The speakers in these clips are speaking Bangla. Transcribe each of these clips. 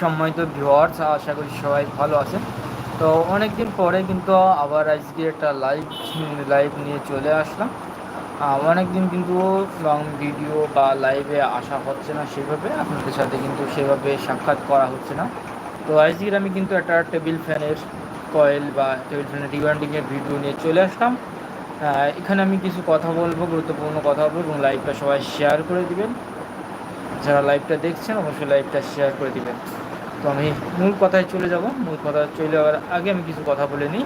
সম্মানিত ভিউয়ার্স আশা করি সবাই ভালো আছেন। তো অনেক দিন পরে কিন্তু আবার আজকে একটা লাইভ লাইভ নিয়ে চলে আসলাম। অনেক দিন কিন্তু লং ভিডিও বা লাইভে আসা হচ্ছে না সেভাবে, আপনাদের সাথে কিন্তু সেভাবে সাক্ষাৎ করা হচ্ছে না। তো আজকের আমি কিন্তু একটা টেবিল ফ্যানের কয়েল বা টেবিল ফ্যানের রিওয়ার্ডিংয়ের ভিডিও নিয়ে চলে আসলাম। এখানে আমি কিছু কথা বলব, গুরুত্বপূর্ণ কথা বলব এবং লাইভটা সবাই শেয়ার করে দিবেন। যারা লাইভটা দেখছেন, অবশ্যই লাইভটা শেয়ার করে দিবেন। তো আমি মূল কথায় চলে যাব। মূল কথা চলে যাওয়ার আগে আমি কিছু কথা বলে নিই।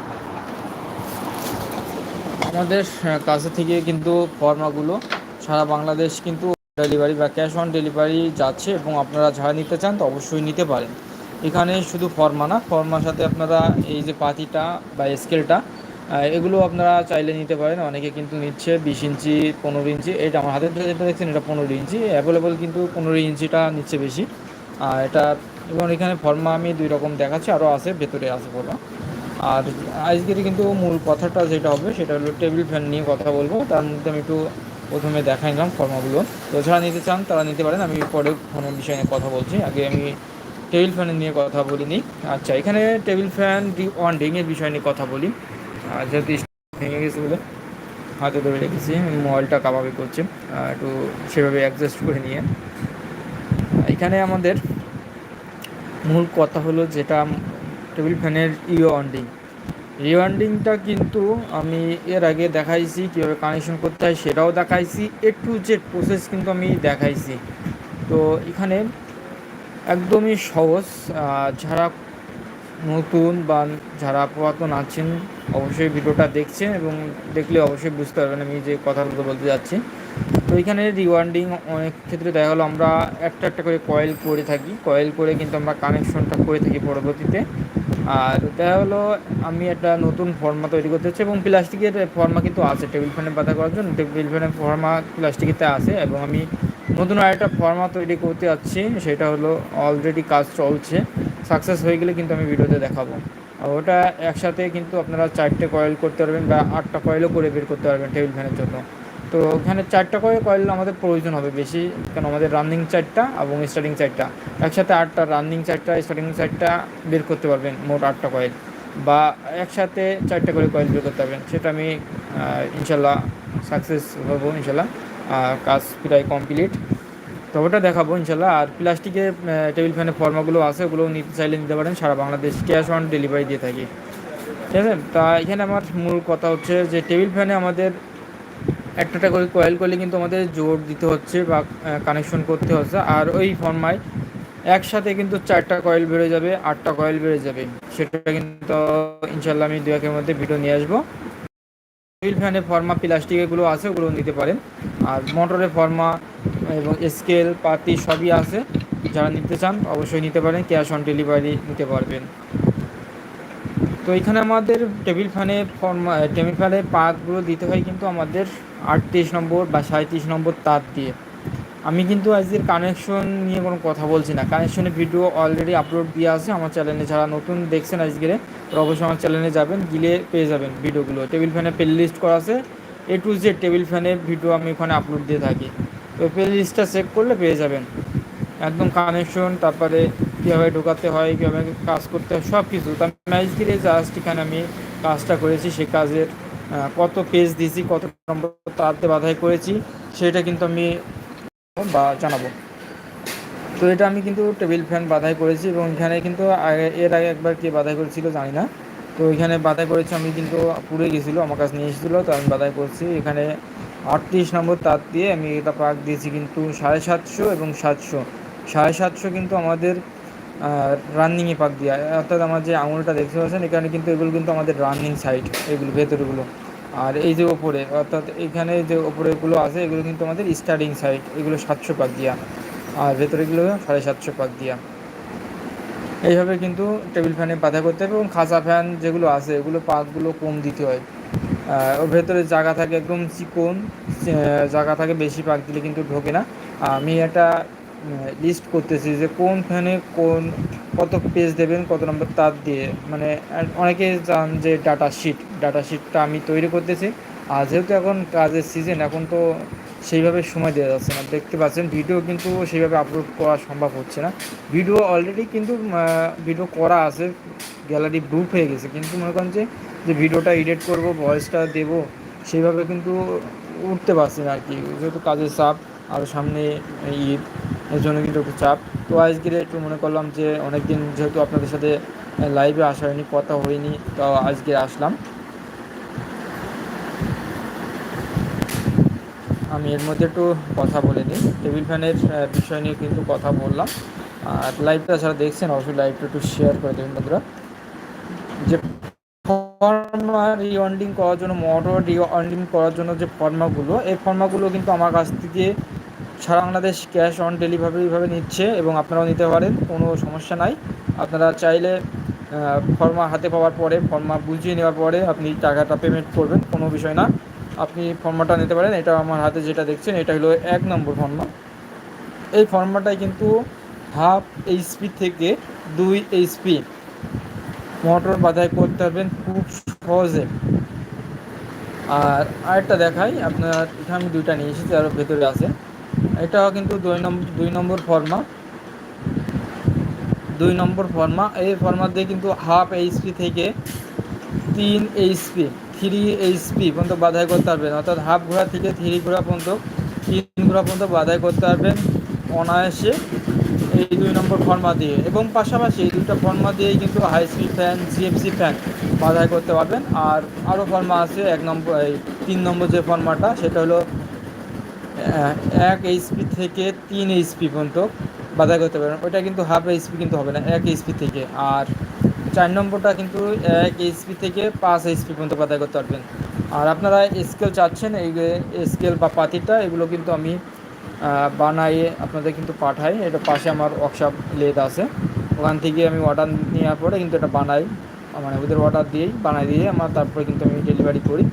আমাদের কাছে থেকে কিন্তু ফর্মাগুলো সারা বাংলাদেশ কিন্তু ডেলিভারি বা ক্যাশ অন ডেলিভারি যাচ্ছে এবং আপনারা যারা নিতে চান তো অবশ্যই নিতে পারেন। এখানে শুধু ফর্মা না, ফর্মার সাথে আপনারা এই যে পাতিটা বা স্কেলটা এগুলো আপনারা চাইলে নিতে পারেন। অনেকে কিন্তু নিচ্ছে বিশ ইঞ্চি, পনেরো ইঞ্চি এটা আমার হাতের যেটা দেখছেন এটা পনেরো ইঞ্চি। অ্যাভেলেবল কিন্তু পনেরো ইঞ্চিটা নিচ্ছে বেশি। আর এটা এবং এখানে ফর্মা আমি দুই রকম দেখাচ্ছি আরও আছে, ভেতরে আছে ফর্মা আর আজকের কিন্তু মূল কথাটা যেটা হবে, সেটা হলো টেবিল ফ্যান নিয়ে কথা বলব। তার মধ্যে আমি একটু প্রথমে দেখাই নিলাম ফর্মাগুলো তো যারা নিতে চান, তারা নিতে পারেন। আমি পরে ফর্মের বিষয় নিয়ে কথা বলছি। আগে আমি টেবিল ফ্যানের নিয়ে কথা বলি বলিনি আচ্ছা এখানে টেবিল ফ্যান ওয়ান ডিংয়ের বিষয় নিয়ে কথা বলি। যেহেতু ভেঙে গেছে বলে হাতে ধরে রেখেছি মোবাইলটা কাবাবে করছে। একটু সেভাবে অ্যাডজাস্ট করে নিয়ে। এখানে আমাদের মূল কথা হলো যেটা টেবিল ফ্যানের ইওয়ান্ডিং রিওয়ান্ডিংটা কিন্তু আমি এর আগে দেখাইছি, কীভাবে কানেকশন করতে হয় সেটাও দেখাইছি এ টু জেড প্রসেস কিন্তু আমি দেখাইছি। তো এখানে একদমই সহজ যারা নতুন বা যারা পুরাতন আছেন অবশ্যই ভিডিওটা দেখছেন এবং দেখলে অবশ্যই বুঝতে পারবেন আমি যে কথাগুলো বলতে যাচ্ছি। তো এখানে রিওয়ান্ডিং অনেক ক্ষেত্রে দেখা গেলো আমরা একটা একটা করে কয়েল করে থাকি। কয়েল করে কিন্তু আমরা কানেকশনটা করে থাকি পরবর্তীতে। আর দেখা হলো আমি একটা নতুন ফর্মা তৈরি করতে হচ্ছে এবং প্লাস্টিকের ফর্মা কিন্তু আছে। টেবিল ফ্যানে বাধা করার জন্য টেবিল ফ্যানের ফর্মা প্লাস্টিকেতে আছে এবং আমি নতুন আরেকটা ফর্মা তৈরি করতে যাচ্ছি। সেটা হলো অলরেডি কাজ চলছে। সাকসেস হয়ে গেলে কিন্তু আমি ভিডিওতে দেখাবো। আর ওটা একসাথে কিন্তু আপনারা চারটে কয়েল করতে পারবেন বা আটটা কয়েলও করে বের করতে পারবেন টেবিল ফ্যানের জন্য। তো ওখানে চারটা করে কয়েল আমাদের প্রয়োজন হবে বেশি কেন আমাদের রানিং চারটা এবং স্টার্টিং চারটা। একসাথে আটটা রানিং চারটা স্টার্টিং চারটা বের করতে পারবেন মোট আটটা কয়েল। বা একসাথে চারটা করে কয়েল বের করতে পারবেন, সেটা আমি ইনশাল্লাহ সাকসেস হব ইনশাল্লাহ কাজ প্রায় কমপ্লিট তো ওটা দেখাবো ইনশাল্লাহ আর প্লাস্টিকের টেবিল ফ্যানের ফর্মাগুলো আছে ওগুলো নিতে চাইলে নিতে পারেন। সারা বাংলাদেশ ক্যাশ অন ডেলিভারি দিয়ে থাকি। ঠিক আছে? তা এখানে আমার মূল কথা হচ্ছে যে টেবিল ফ্যানে আমাদের একটা করে কয়েল করলে কিন্তু আমাদের জোর দিতে হচ্ছে বা কানেকশন করতে হচ্ছে। আর ওই ফর্মায় একসাথে কিন্তু চারটা কয়েল বেড়ে যাবে, আটটা কয়েল বেড়ে যাবে। সেটা কিন্তু ইনশাল্লাহ আমি দু একের মধ্যে ভিডিও নিয়ে আসব। হুইল ফ্যানে ফর্মা প্লাস্টিক এগুলো আছে ওগুলো নিতে পারেন। আর মোটরের ফর্মা এবং স্কেল পাতি সবই আছে। যারা নিতে চান, অবশ্যই নিতে পারেন। ক্যাশ অন ডেলিভারি নিতে পারবেন। তো এখানে আমাদের টেবিল ফ্যানে ফর্মা টেবিল ফ্যানে পাতগুলো দিতে হয় কিন্তু আমাদের আটত্রিশ নম্বর বা সাঁত্রিশ নম্বর তার দিয়ে। আমি কিন্তু আজকের কানেকশন নিয়ে কোনো কথা বলছি না। কানেকশনের ভিডিও অলরেডি আপলোড দিয়ে আছে। আমার চ্যানেলে যারা নতুন দেখছেন আজকের তো অবশ্যই আমার চ্যানেলে যাবেন, গিলে পেয়ে যাবেন ভিডিওগুলো টেবিল ফ্যানে প্লে লিস্ট করা আছে। এ টু জেড টেবিল ফ্যানের ভিডিও আমি ওখানে আপলোড দিয়ে থাকি। তো প্লে লিস্টটা চেক করলে পেয়ে যাবেন। একদম কানেকশন তারপরে কীভাবে ঢোকাতে হয়, কীভাবে কাজ করতে হয় সব কিছু তার আমি আজকের জাস্ট এখানে আমি কাজটা করেছি, সে কাজের কত পেজ দিয়েছি, কত নম্বর তারতে বাধাই করেছি, সেটা কিন্তু আমি বা জানাব। তো এটা আমি কিন্তু টেবিল ফ্যান বাধাই করেছি এবং এখানে কিন্তু আগে, এর আগে একবার কে বাধাই করেছিল জানি না। তো এখানে বাধাই করেছি, আমি কিন্তু পুড়ে গেছিল, আমার কাছে নিয়ে এসেছিল, তো আমি বাধাই করছি। এখানে আটত্রিশ নম্বর তার দিয়ে আমি এটা পাক দিয়েছি কিন্তু সাড়ে সাতশো এবং সাতশো। সাড়ে সাতশো কিন্তু আমাদের রানিংয়ে পাক দেওয়া অর্থাৎ আমার যে আঙুলটা দেখতে পাচ্ছেন, এখানে কিন্তু এগুলো কিন্তু আমাদের রানিং সাইড এগুলো ভেতরগুলো। আর এই যে ওপরে, অর্থাৎ এখানে যে ওপরেগুলো আছে, এগুলো কিন্তু আমাদের স্টার্টিং সাইড এগুলো সাতশো পাক দিয়া। আর ভেতরেগুলো সাড়ে সাতশো পাক দিয়া। এইভাবে কিন্তু টেবিল ফ্যানে বাধা করতে হবে এবং খাঁচা ফ্যান যেগুলো আছে, এগুলো পাকগুলো কম দিতে হয়। ওর ভেতরে জায়গা থাকে একদম চিকন জায়গা থাকে বেশি পাক দিলে কিন্তু ঢোকে না। আমি একটা লিস্ট করতেছি যে কোন ফ্যানে কোন, কত পেজ দেবেন, কত নম্বর তার দিয়ে। মানে অনেকে চান যে ডাটা শিট ডাটা শিটটা আমি তৈরি করতেছি। আর যেহেতু এখন কাজের সিজন এখন তো সেইভাবে সময় দেওয়া যাচ্ছে না। দেখতে পাচ্ছেন ভিডিও কিন্তু সেইভাবে আপলোড করা সম্ভব হচ্ছে না। ভিডিও অলরেডি কিন্তু ভিডিও করা আছে গ্যালারি বুক হয়ে গেছে। কিন্তু মনে করেন যে যে ভিডিওটা এডিট করব ভয়েসটা দেব, সেইভাবে কিন্তু উঠতে পারছি না আর কি। যেহেতু কাজের চাপ, আর সামনে ঈদ এর জন্য কিন্তু একটু চাপ। তো আজকে একটু মনে করলাম যে অনেক দিন যেহেতু আপনাদের সাথে লাইভে আসা হয়নি, কথা হয়নি, তো আজকে আসলাম। আমি এর মধ্যে একটু কথা বলে নিই। টেবিল ফ্যানের বিষয় নিয়ে কিন্তু কথা বললাম। আর লাইভটা যারা দেখছেন, অবশ্যই লাইভটা একটু শেয়ার করে দেবেন বন্ধুরা। যে ফর্মা রিঅন্ডিং করার জন্য মোটর রিঅন্ডিং করার জন্য যে ফর্মাগুলো, এই ফর্মাগুলো কিন্তু আমার কাছ থেকে সারা বাংলাদেশ ক্যাশ অন ডেলিভারিভাবে নিচ্ছে এবং আপনারাও নিতে পারেন, কোনো সমস্যা নাই। আপনারা চাইলে ফর্মা হাতে পাওয়ার পরে, ফর্মা বুঝিয়ে নেওয়ার পরে আপনি টাকাটা পেমেন্ট করবেন, কোনো বিষয় না। আপনি ফর্মাটা নিতে পারেন, এটা আমার হাতে যেটা দেখছেন, এটা হলো এক নম্বর ফর্মা। এই ফর্মাটাই কিন্তু হাফ এইচপি থেকে দুই এইচপি মোটর বাধাই করতে পারবেন খুব সহজে। আর আরেকটা দেখাই, আপনার, এখানে আমি দুইটা নিয়ে এসেছি আরও ভেতরে আছে। এটাও কিন্তু দুই নম্বর দুই নম্বর ফর্মা। দুই নম্বর ফর্মা। এই ফর্মা দিয়ে কিন্তু হাফ এইচপি থেকে তিন এইচপি থ্রি এইচপি পর্যন্ত বাধাই করতে পারবেন। অর্থাৎ হাফ ঘোড়া থেকে থ্রি ঘোড়া পর্যন্ত, তিন ঘোড়া পর্যন্ত বাধাই করতে পারবেন অনায়াসে এই দুই নম্বর ফর্মা দিয়ে। এবং পাশাপাশি এই দুইটা ফর্মা দিয়েই কিন্তু high speed fan GFC fan বাধাই করতে পারবেন। আর আরও ফর্মা আছে, এক নম্বর, এই তিন নম্বর যে ফর্মাটা, সেটা হলো এক এইচপি থেকে তিন এইচপি পর্যন্ত বাধাই করতে পারবেন। ওইটা কিন্তু হাফ এইচপি কিন্তু হবে না, এক এইচপি থেকে। আর চার নম্বরটা কিন্তু এক এইচপি থেকে পাঁচ এইচপি পর্যন্ত বাধাই করতে পারবেন। আর আপনারা স্কেল চাচ্ছেন, এই স্কেল বা পাতিটা, এগুলো কিন্তু আমি বানাইয়ে আপনাদের কিন্তু পাঠাই। এটা পাশে আমার ওয়ার্কশপ লেদ আছে। ওখান থেকে আমি অর্ডার নেওয়ার পরে কিন্তু এটা বানাই। মানে ওদের অর্ডার দিয়েই বানাই দিয়ে আমার তারপরে কিন্তু আমি ডেলিভারি করি।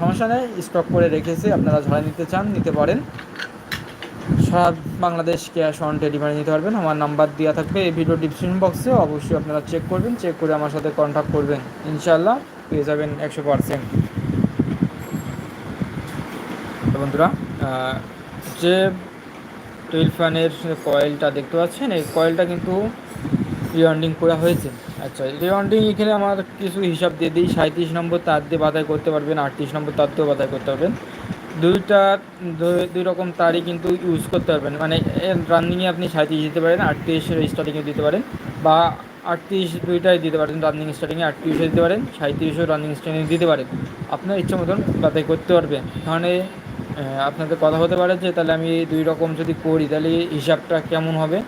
সমস্যা নেই স্টক করে রেখেছে, আপনারা যারা নিতে চান, নিতে পারেন। সারা বাংলাদেশ ক্যাশ অন ডেলিভারি নিতে পারবেন, আমার নাম্বার দেওয়া থাকবে এই ভিডিও ডিসক্রিপশন বক্সে অবশ্যই আপনারা চেক করবেন চেক করে আমার সাথে কন্ট্যাক্ট করবেন। ইনশাল্লাহ পেয়ে যাবেন একশো পারসেন্ট বন্ধুরা যে টুয়েলভ ফ্যানের কয়েলটা দেখতে পাচ্ছেন, এই কয়েলটা কিন্তু রিওয়ান্ডিং করা হয়েছে? আচ্ছা রিওয়ান্ডিং এখানে আমার কিছু হিসাব দিয়ে দিই। সাঁত্রিশ নম্বর তার দিয়ে বাধাই করতে পারবেন, আটত্রিশ নম্বর তার দিয়েও বাধাই করতে পারবেন। দুইটা, দুই রকম তারই কিন্তু ইউজ করতে পারবেন। মানে রানিংয়ে আপনি সাঁত্রিশ দিতে পারেন, আটত্রিশ স্টার্টিংয়ে দিতে পারেন, বা আটত্রিশ দুইটাই দিতে পারেন রানিং স্টার্টিংয়ে আটত্রিশও দিতে পারেন সাঁত্রিশও রানিং স্টার্টিংয়ে দিতে পারেন। আপনার ইচ্ছে মতন বাধাই করতে পারবেন। তাহলে আপনাদের কথা হতে পারে যে, তাহলে আমি দুই রকম যদি করি, তাহলে হিসাবটা কেমন হবে?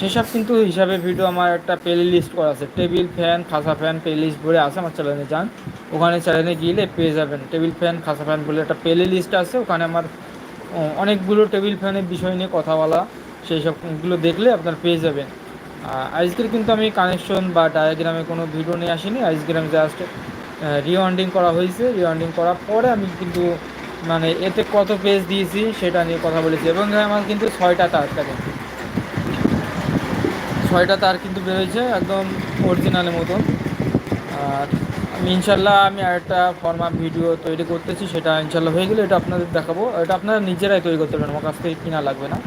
সেসব কিন্তু হিসাবে ভিডিও আমার একটা প্লে লিস্ট করা আছে। টেবিল ফ্যান খাসা ফ্যান প্লে লিস্ট বলে আছে আমার চ্যানেলে যান ওখানে চ্যানেলে গিয়ে পেয়ে যাবেন। টেবিল ফ্যান খাসা ফ্যান বলে একটা প্লে লিস্ট আছে। ওখানে আমার অনেকগুলো টেবিল ফ্যানের বিষয় নিয়ে কথা বলা সেই সবগুলো দেখলে আপনার পেয়ে যাবেন। আজকের কিন্তু আমি কানেকশন বা ডায়াগ্রামে কোনো ভিডিও নিয়ে আসিনি। আজকের আমি জাস্ট রিওয়ান্ডিং করা হয়েছে। রিওয়ান্ডিং করার পরে আমি কিন্তু মানে এতে কত পেজ দিয়েছি সেটা নিয়ে কথা বলেছি। এবং আমার কিন্তু ছয়টা তার থাকে ছয়টা তার কিন্তু বেরোয়েছে একদম অরিজিনালের মতন। আর আমি ইনশাল্লাহ আমি আরেকটা ফর্মা ভিডিও তৈরি করতেছি, সেটা ইনশাল্লাহ হয়ে গেলে এটা আপনাদের দেখাবো। এটা আপনারা নিজেরাই তৈরি করতে পারেন আমার কাছ থেকে কিনা লাগবে না।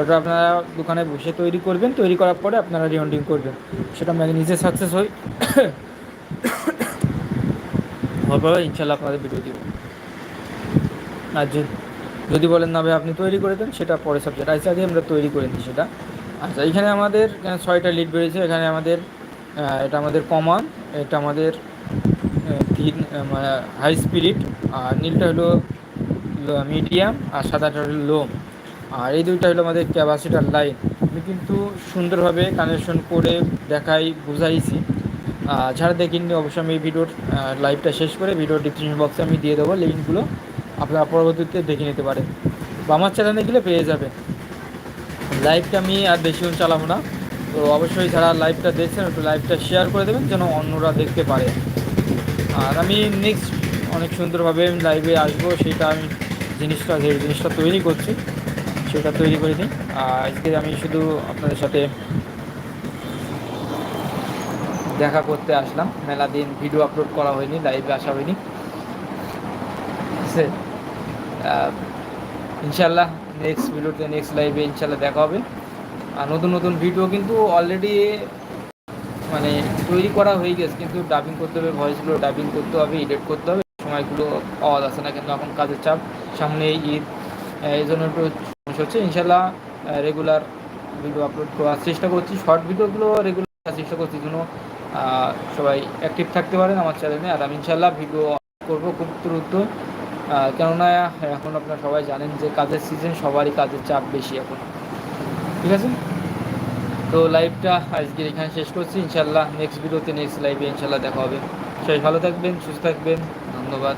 ওটা আপনারা দোকানে বসে তৈরি করবেন, তৈরি করার পরে আপনারা রিহন্ডিং করবেন। সেটা আমি নিজে সাকসেস হই। হওয়ার পরে ইনশাল্লাহ আপনাদের ভিডিও দিব। আর যদি বলেন, না ভাই, আপনি তৈরি করে দেন, সেটা পরে সাবজেক্ট আচ্ছা আগে আমরা তৈরি করে নিই সেটা। আচ্ছা এখানে আমাদের ছয়টা লিড বেরিয়েছে। এখানে আমাদের এটা আমাদের কমন এটা আমাদের তিন মানে হাই স্পিরিট আর নীলটা হলো মিডিয়াম আর সাদাটা হলো লো আর এই দুইটা হলো আমাদের ক্যাপাসিটার লাইন আমি কিন্তু সুন্দরভাবে কানেকশন করে দেখাই, বুঝাইছি। যারা দেখিনি, অবশ্যই আমি এই ভিডিওর লাইভটা শেষ করে ভিডিওর ডিসক্রিপশন বক্সে আমি দিয়ে দেবো লিঙ্কগুলো। আপনারা পরবর্তীতে দেখে নিতে পারেন। বা আমার চ্যানেলে গেলে পেয়ে যাবেন। লাইভটা আমি আর বেশিক্ষণ চালাবো না। তো অবশ্যই যারা লাইভটা দেখছেন, একটু লাইভটা শেয়ার করে দেবেন যেন অন্যরা দেখতে পারে। আর আমি নেক্সট অনেক সুন্দরভাবে আমি লাইভে আসব, সেটা আমি জিনিসটা, যে জিনিসটা তৈরি করছি, সেটা তৈরি করে আর আজকে আমি শুধু আপনাদের সাথে দেখা করতে আসলাম। মেলা দিন ভিডিও আপলোড করা হয়নি লাইভে আসা হয়নি। ইনশাল্লাহ নেক্সট ভিডিওতে নেক্সট লাইভে ইনশাল্লাহ দেখা হবে। আর নতুন নতুন ভিডিও কিন্তু অলরেডি মানে তৈরি করা হয়ে গেছে, কিন্তু ডাবিং করতে হবে ভয়েসগুলো ডাবিং করতে হবে এডিট করতে হবে, সময়গুলো পাওয়া যাচ্ছে না, কিন্তু এখন কাজের চাপ, সামনে ঈদ এই জন্য একটু সমস্যা হচ্ছে। ইনশাল্লাহ রেগুলার ভিডিও আপলোড করার চেষ্টা করছি। শর্ট ভিডিওগুলো রেগুলার করার চেষ্টা করছি, যেন সবাই অ্যাক্টিভ থাকতে পারেন আমার চ্যানেলে আর আমি ইনশাল্লাহ ভিডিও করব খুব দ্রুত। কেননা, এখন আপনারা সবাই জানেন যে কাজের সিজন সবারই কাজের চাপ বেশি এখন। ঠিক আছে? তো লাইভটা আজকে এখানে শেষ করছি। ইনশাল্লাহ নেক্সট ভিডিওতে নেক্সট লাইভে ইনশাল্লাহ দেখা হবে। সবাই ভালো থাকবেন, সুস্থ থাকবেন। ধন্যবাদ।